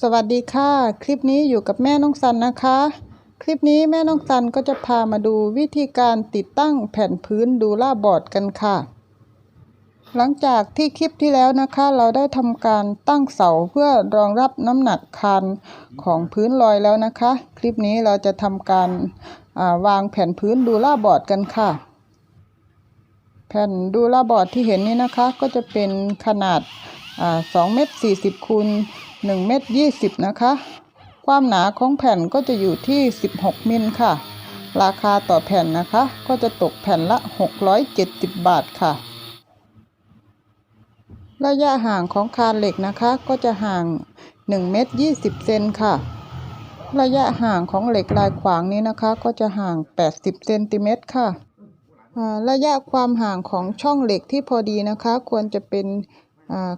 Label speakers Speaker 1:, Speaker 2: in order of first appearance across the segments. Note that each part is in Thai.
Speaker 1: สวัสดีค่ะ คลิปนี้อยู่กับแม่น้องซันนะคะ คลิปนี้แม่น้องซันก็จะพามาดูวิธีการติดตั้งแผ่นพื้นดูล่าบอร์ดกันค่ะ หลังจากที่คลิปที่แล้วนะคะ เราได้ทำการตั้งเสาเพื่อรองรับน้ำหนักคานของพื้นลอยแล้วนะคะ คลิปนี้เราจะทำการาวางแผ่นพื้นดูล่าบอร์ดกันค่ะ แผ่นดูล่าบอร์ดที่เห็นนี้นะคะ ก็จะเป็นขนาดอ่า2เมตร40คูณ 1 เมตร20 นะคะ ความหนาของแผ่นก็จะอยู่ที่ 16 มิลค่ะ ราคาต่อแผ่นนะคะ ก็จะตกแผ่นละ 670 บาทค่ะ ระยะห่างของคานเหล็กนะคะ ก็จะห่าง 1 เมตร 20 เซนค่ะ ระยะห่างของเหล็กลายขวางนี้นะคะ ก็จะห่าง 80 เซนติเมตรค่ะ ระยะความห่างของช่องเหล็กที่พอดีนะคะ ควรจะเป็น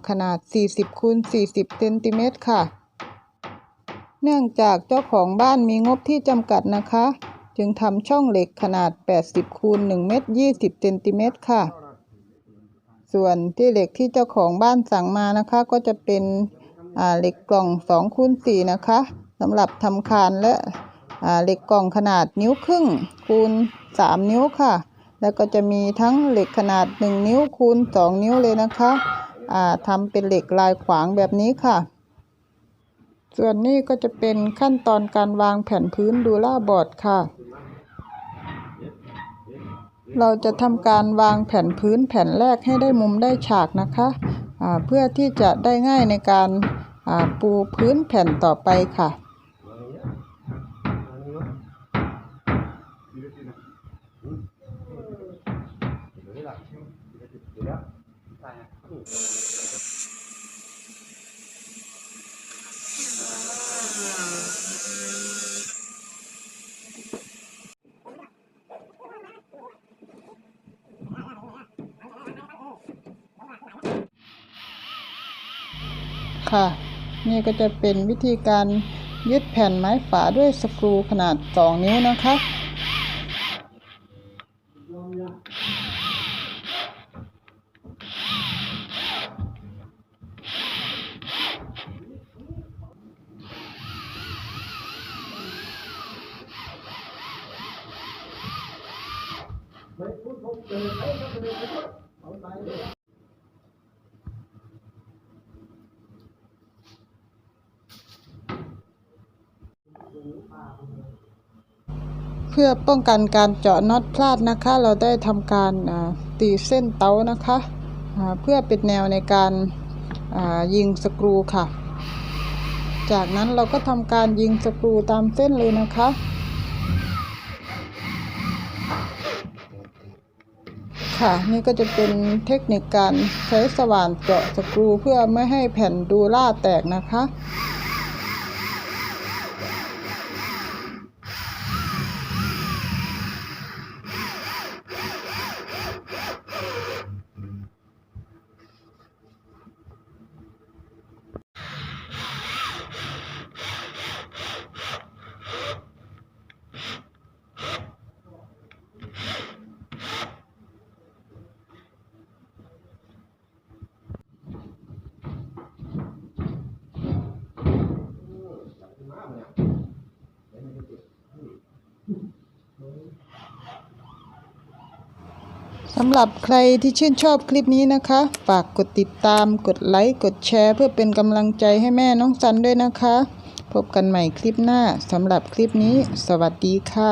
Speaker 1: ขนาด 40คูณ40เซนติเมตรค่ะ เนื่องจากเจ้าของบ้านมีงบที่จำกัดนะคะ จึงทำช่องเหล็กขนาด 80คูณ1เมตร20เซนติเมตรค่ะ ส่วนที่เหล็กที่เจ้าของบ้านสั่งมานะคะ ก็จะเป็นเหล็กกล่อง2คูณ4นะคะสำหรับทำคานและเหล็กกล่องขนาดนิ้วครึ่งคูณ 3 นิ้วค่ะ แล้วก็จะมีทั้งเหล็กขนาด 1 นิ้วคูณ 2 นิ้วเลยนะคะ ทำเป็นเหล็กลายขวางแบบนี้ค่ะ ส่วนนี้ก็จะเป็นขั้นตอนการวางแผ่นพื้นดูล่าบอร์ดค่ะ เราจะทำการวางแผ่นพื้นแผ่นแรกให้ได้มุมได้ฉากนะคะอ่าเพื่อที่จะได้ง่ายในการอ่าปูพื้นแผ่นต่อไปค่ะ ค่ะ นี่ก็จะเป็นวิธีการยึดแผ่นไม้ฝาด้วยสกรูขนาด 2 นิ้วนะคะ เพื่อป้องกันการเจาะน็อตพลาดนะคะ เราได้ทำการตีเส้นเตานะคะเพื่อเป็นแนวในการยิงสกรูค่ะ จากนั้นเราก็ทำการยิงสกรูตามเส้นเลยนะคะ ค่ะ นี่ก็จะเป็นเทคนิคการใช้สว่านเจาะสกรูเพื่อไม่ให้แผ่นดูล่าแตกนะคะ สำหรับใครที่ชื่นชอบคลิปนี้นะคะ ฝากกดติดตาม กดไลค์ กดแชร์ เพื่อเป็นกำลังใจให้แม่น้องซันด้วยนะคะ พบกันใหม่คลิปหน้าสำหรับคลิปนี้ สวัสดีค่ะ